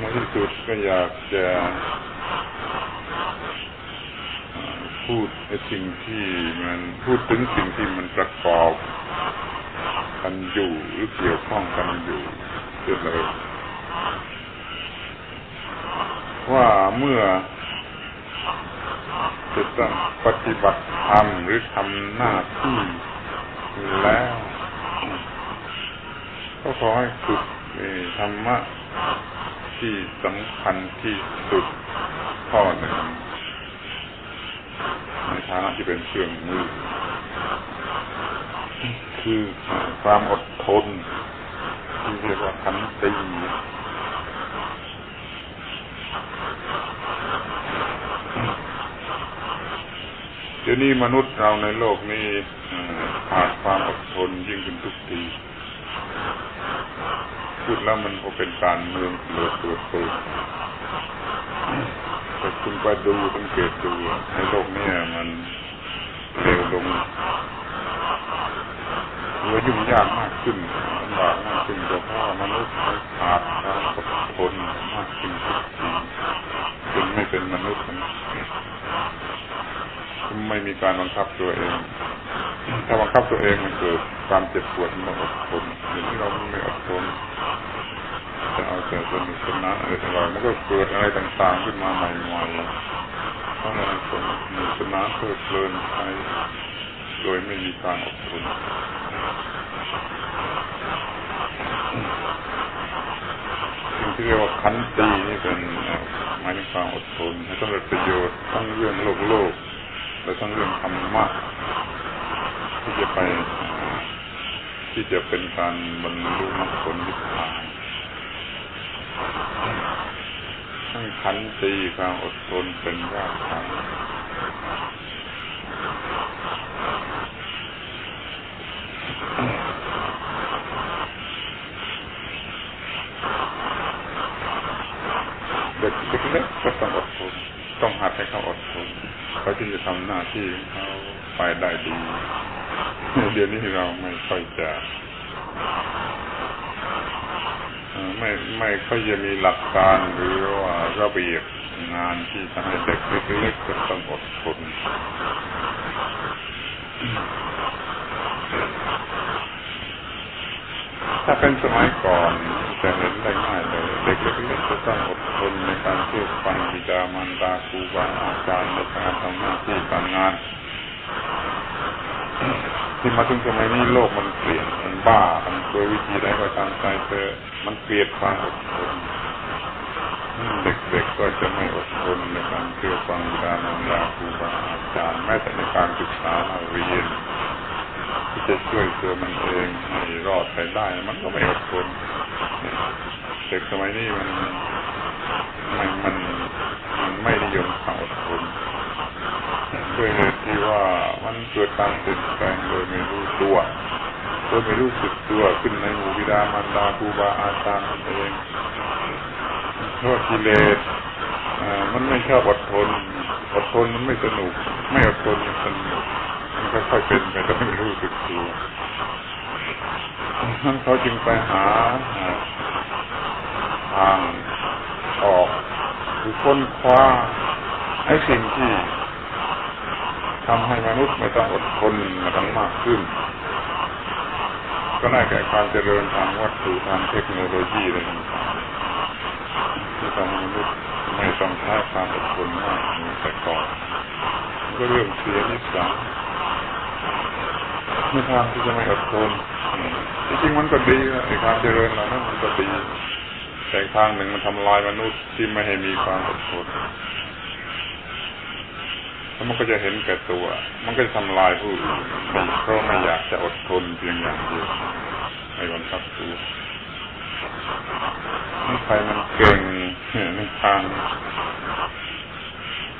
ในที่สุดก็อยากจะพูดไอ้สิ่งที่มันพูดถึงสิ่งที่มันประกอบกันอยู่หรือเกี่ยวข้องกันอยู่เกิดเลยว่าเมื่อจะต้องปฏิบัติธรรมหรือทำหน้าที่แล้ว ก็ขอให้ฝึกธรรมะ ที่สำคัญที่สุดข้อหนึ่งในฐานะที่เป็นเครื่องมือ คือความอดทนที่เรียกว่าขันติเดี๋ยวนี้มนุษย์เราในโลกนี้ขาดความอดทนยิ่งขึ้นทุกที พูดแล้วมันก็เป็นการเมืองเหลือตัวเองแต่คุณไปดูสังเกตดูในโลกนี้มันเร็วลงเหลือยุ่งยากมากขึ้นลำบากมากขึ้นเพราะมนุษย์ขาดความอดทนมากขึ้นทุกทีจนไม่เป็นมนุษย์ไม่มีการบังคับตัวเอง ถ้าบังคับตัวเองมันเกิดความเจ็บปวดมันอดทนอย่างที่เราไม่อดทน สนุกสนานอะไรต่างๆมันก็เกิดอะไรต่างๆขึ้นมาใหม่ๆเพราะอะไรสนุกสนานเพลิดเพลินไปโดยไม่มีการอดทนสิ่งที่เรียกว่าขันตีนี่เป็นหมายถึงความอดทนให้สำเร็จประโยชน์ทั้งเรื่องโลกโลก และทั้งเรื่องธรรมะที่จะไปที่จะเป็นการบรรลุมรรคผลนิพพาน ทั้งขันตีความอดทนเป็นรากฐานเด็กเล็กๆก็ต้องอดทนต้องหัดให้เขาอดทนเขาที่จะทำหน้าที่เขาไปได้ดี เดี๋ยวนี้เราไม่ค่อยจะ ไม่ไม่ค่อยจะมีหลักการหรือว่าระเบียบงานที่ทำให้เด็กเล็กๆต้องอดทนถ้าเป็นสมัยก่อนจะเห็นได้ง่ายเลยเด็กเล็กๆจะต้องอดทนในการเชื่อฟังบิดามารดาครูบาอาจารย์ในการทำหน้าที่การงาน ที่มาถึงสมัยนี้โลกมันเปลี่ยนมันบ้ามันโดยวิธีใดก็ตามใจเธอมันเปลี่ยนความอดทนเด็กๆก็จะไม่อดทนในการเชื่อฟังบิดามารดาครูบาอาจารย์แม้แต่ในการศึกษาเรียนที่จะช่วยตัวมันเองให้รอดไปได้ มันก็ไม่อดทนเด็กสมัยนี้มันมันมันมันไม่นิยมความอดทน ด้วยเหตุที่ว่ามันเกิดการเปลี่ยนแปลงโดยไม่รู้ตัวโดยไม่รู้สึกตัวขึ้นในหมู่บิดามารดาครูบาอาจารย์มันเองเพราะกิเลสมันไม่ชอบอดทน อดทนมันไม่สนุก ไม่อดทนมันสนุก มันค่อยๆเป็นไปโดยไม่รู้สึกตัวนั่นเขาจึงไปหาทางออกหรือค้นคว้าไอ้สิ่งที่ ทำให้มนุษย์ไม่ต้องอดทนมาทั้งมากขึ้น ก็น่าแก่การเจริญทางวัตถุทางเทคโนโลยีอะไรต่างๆที่ทำให้มนุษย์ไม่ต้องใช้ความอดทนมากเหมือนแต่ก่อนก็เริ่มเสียนิสัยในทางที่จะไม่อดทนจริงๆมันก็ดีนะในความเจริญเหล่านั้นมันก็ดีแต่ทางหนึ่งมันทำลายมนุษย์ที่ไม่ให้มีความอดทน แล้วมันก็จะเห็นแก่ตัว มันก็จะทำลายผู้อื่นเพราะไม่อยากจะอดทนเพียงอย่างเดียวไม่บังคับตัวนี่ใครมันเก่งในทาง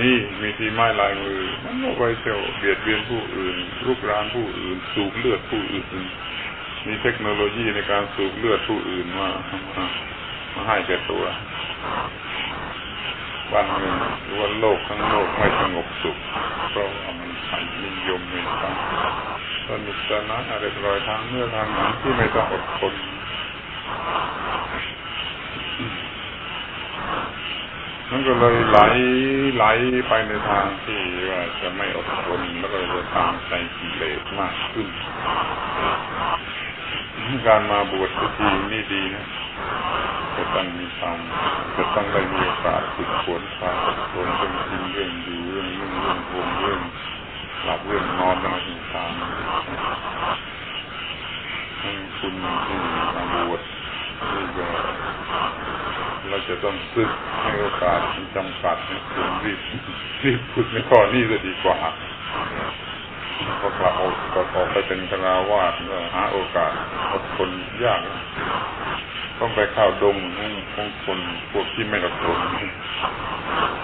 นี่มีทีไม้ลายมือ มันก็ไปเที่ยวเบียดเบียนผู้อื่นลุกรานผู้อื่น สูบเลือดผู้อื่น มีเทคโนโลยีในการสูบเลือดผู้อื่นมามาให้แก่ตัว บ้านเมืองหรือว่าโลกทั้งโลกไม่สงบสุข เพราะว่ามันใช้นิยมในทางสนุกสนานอะไรรอยทางเนื้อทางหนังที่ไม่ต้องอดทนมันก็เลยไหลไหลไปในทางที่ว่าจะไม่อดทนแล้วก็จะตามใจกิเลสมากขึ้น การมาบวชทีนี่ดีนะ จะต้องมีความจะต้องได้มีโอกาสฝึกฝนความอดทนเป็นจริงเรื่องอยู่เรื่องเรื่องเรื่องโกงเรื่องหลับเรื่องนอนอะไรต่างๆให้คุณที่มาบวชนี่ก็เราจะต้องฝึกให้โอกาสมันจำกัดให้คุณรีบรีบฝึกในข้อนี้จะดีกว่าพอกลับออกก็ออกไปเป็นคาราวาสก็หาโอกาสอดทนยาก ต้องไปเข้าดงของของคนพวกที่ไม่อดทน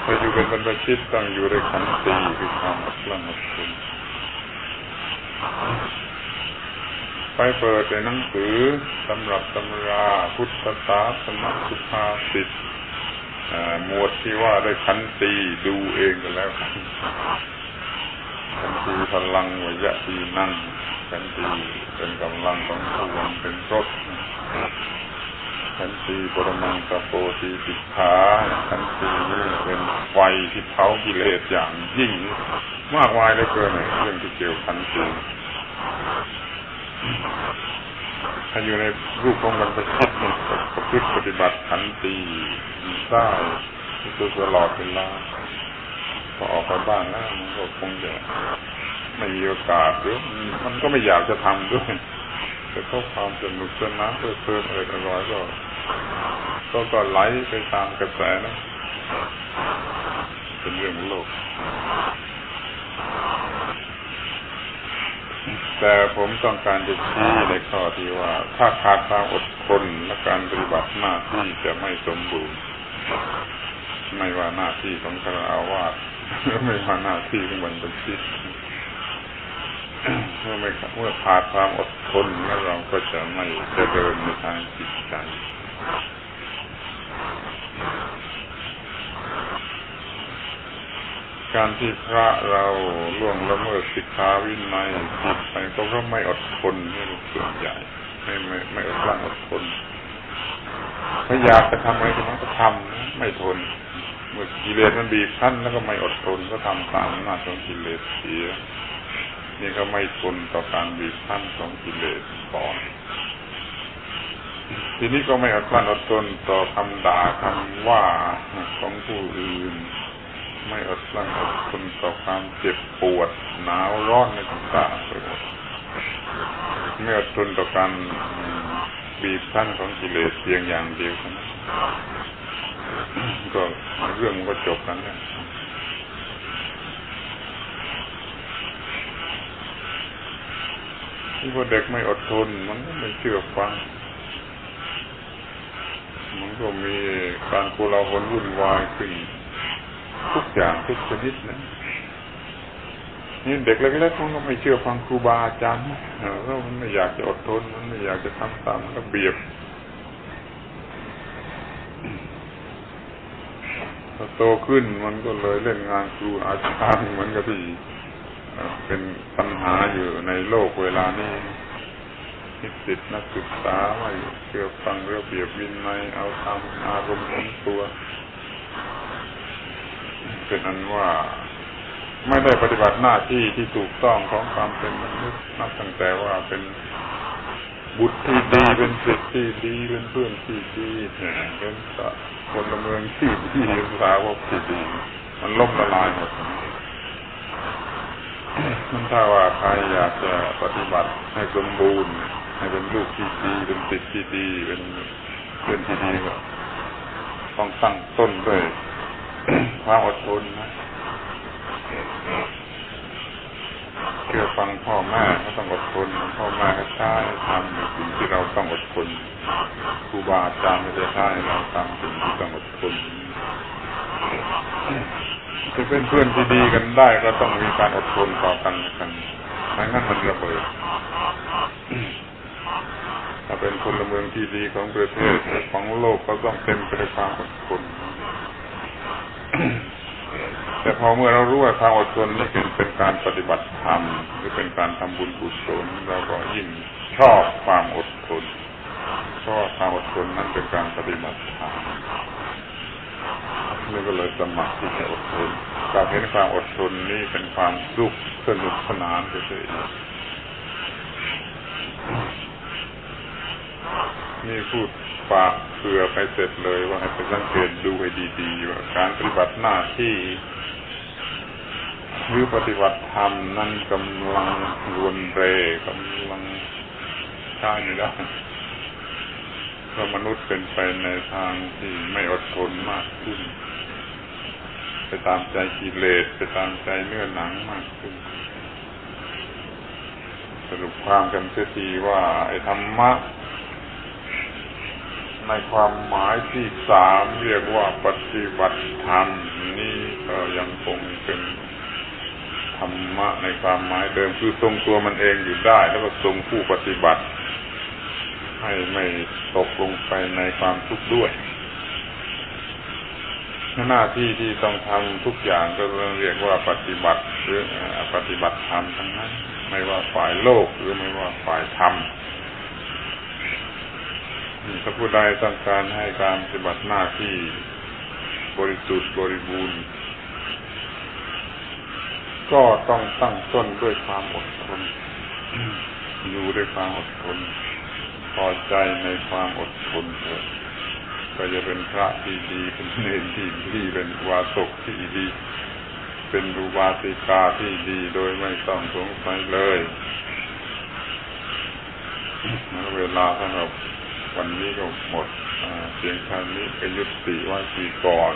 ถ้าอยู่เป็นบรรพชิตต้องอยู่ในขันติคือความอดกลั้นอดทนไปเปิดในหนังสือสำหรับตำราพุทธศาสนาสุภาษิตหมวดที่ว่าได้ขันตีดูเองกันแล้วขันตีพลังวยะทีนั่งขันตีเป็นกำลังของผู้วันเป็นรถ ขันตีปรมังกโปตีสิกขาขันตีนี่เป็นไฟที่เผากิเลสอย่างยิ่ง มากมายเหลือเกินเรื่องที่เกี่ยวขันตีถ้าอยู่ในรูปของบรรพชิตเนี่ยก็ประพฤติปฏิบัติขันตีได้ตลอดเวลาพอออกไปบ้านแล้วมันก็คงจะไม่มีโอกาสหรือมันก็ไม่อยากจะทำด้วยแต่ก็ความสนุกสนานเพลิดเพลินอะไรอร่อยก็ ก็ก็ไหลไปตามกระแสนะเป็นเรื่องโลก แต่ผมต้องการจะชี้ในข้อที่ว่า ถ้าขาดความอดทนและการปฏิบัติหน้าที่จะไม่สมบูรณ์ ไม่ว่าหน้าที่ของคารวาสไม่ว่าหน้าที่ของบรรพชิตเมื่อไม่เมื่อขาดความอดทนแล้วเราก็จะไม่เจริญในทางจิตใจ การที่พระเราล่วงละเมิดสิกขาวินัยผิดไปก็เพราะไม่อดทนนี่เป็นส่วนใหญ่ไม่ไม่ไม่อดกลั้นอดทนถ้าอยากจะทำอะไรก็มันก็ทำไม่ทน เมื่อกิเลสมันบีบคั้นแล้วก็ไม่อดทนก็ทำตามอำนาจของกิเลสเสียนี่ก็ไม่ทนต่อการบีบคั้นของกิเลสก่อน ทีนี้ก็ไม่อดกลั้นอดทนต่อคำด่าคำว่าของผู้อื่น ไม่อดกลั้นอดทนต่อความเจ็บปวดหนาวร้อนในต่างๆไปหมดไม่อดทนต่อการบีบคั้นของกิเลสเพียงอย่างเดียวก็เรื่องมันก็จบกันแล้วที่พอเด็กไม่อดทนมันก็ไม่เชื่อฟังมัน ก็มีการโกลาหลวุ่นวายขึ้นทุกอย่างทุกชนิดนะนี่เด็กเล็กๆมันก็ไม่เชื่อฟังครูบาอาจารย์เออแล้วมันไม่อยากจะอดทน มันไม่อยากจะทำตามระเบียบพอโตขึ้นมันก็เลยเล่นงานครูอาจารย์เหมือนกับที่เป็นปัญหาอยู่ในโลกเวลานี้ นิสิตนักศึกษาไม่เชื่อฟังระเบียบวินัยเอาตามอารมณ์ของตัวเป็นอันว่าไม่ได้ปฏิบัติหน้าที่ที่ถูกต้องของความเป็นมนุษย์นับตั้งแต่ว่าเป็นบุตรที่ดีเป็นศิษย์ที่ดีเป็นเพื่อนที่ดีเป็นสคนละเมืองที่ดีสาวกที่ดี มันล่มละลายหมดมันถ้าว่าใครอยากจะปฏิบัติให้สมบูรณ์ ให้เป็นลูกที่ดีเป็นศิษย์ที่ดีเป็นเพื่อนที่ดีก็ต้องตั้งต้นด้วยความอดทนนะเชื่อฟังพ่อแม่ก็ต้องอดทนพ่อแม่ก็ใช้ทำในสิ่งที่เราต้องอดทนครูบาอาจารย์ก็จะใช้เราทำสิ่งที่ต้องอดทนจะเป็นเพื่อนที่ดีกันได้ก็ต้องมีการอดทนต่อกันกันไม่งั้นมันระเบิด ถ้าเป็นคนละเมืองที่ดีของประเทศของโลกก็ต้องเต็มไปด้วยความอดทนแต่พอเมื่อเรารู้ว่าความอดทนนี่เป็นเป็นการปฏิบัติธรรมหรือเป็นการทำบุญกุศลเราก็ยิ่งชอบความอดทนเพราะความอดทนนั้นเป็นการปฏิบัติธรรมเลยแล้วก็เลยสมัครที่จะอดทนกลับเห็นความอดทนนี่เป็นความสุขสนุกสนานไปเฉยๆ นี่พูดปากเผื่อไปเสร็จเลยว่าให้ไปสังเกตดูให้ดีๆว่าการปฏิบัติหน้าที่หรือปฏิบัติธรรมนั้นกำลังรวนเรกำลังใช้ไม่ได้เพราะมนุษย์เป็นไปในทางที่ไม่อดทนมากขึ้น ไปตามใจกิเลสไปตามใจเนื้อหนังมากขึ้น สรุปความกันเสียทีว่าไอ้ธรรมะ ในความหมายที่สามเรียกว่าปฏิบัติธรรมนี่ก็ยังคงเป็นธรรมะในความหมายเดิมคือทรงตัวมันเองอยู่ได้ แล้วก็ทรงผู้ปฏิบัติ ให้ไม่ตกลงไปในความทุกข์ด้วย หน้าที่ที่ต้องทำทุกอย่างก็เรียกว่าปฏิบัติหรือปฏิบัติธรรมทั้งนั้น ไม่ว่าฝ่ายโลกหรือไม่ว่าฝ่ายธรรม ถ้าผู้ใดต้องการให้การปฏิบัติหน้าที่บริสุทธิ์บริบูรณ์ ก็ต้องตั้งต้นด้วยความอดทนอยู่ด้วยความอดทนพอใจในความอดทนเถิดก็จะเป็นพระที่ดีเป็นเนรที่ดีเป็นวาสกที่ดีเป็นรูบาสิกาที่ดีโดยไม่ต้องสงสัยเลย เวลาสำหรับ วันนี้ก็หมดเพียงแค่นี้ก็ยุติว่าทีก่อน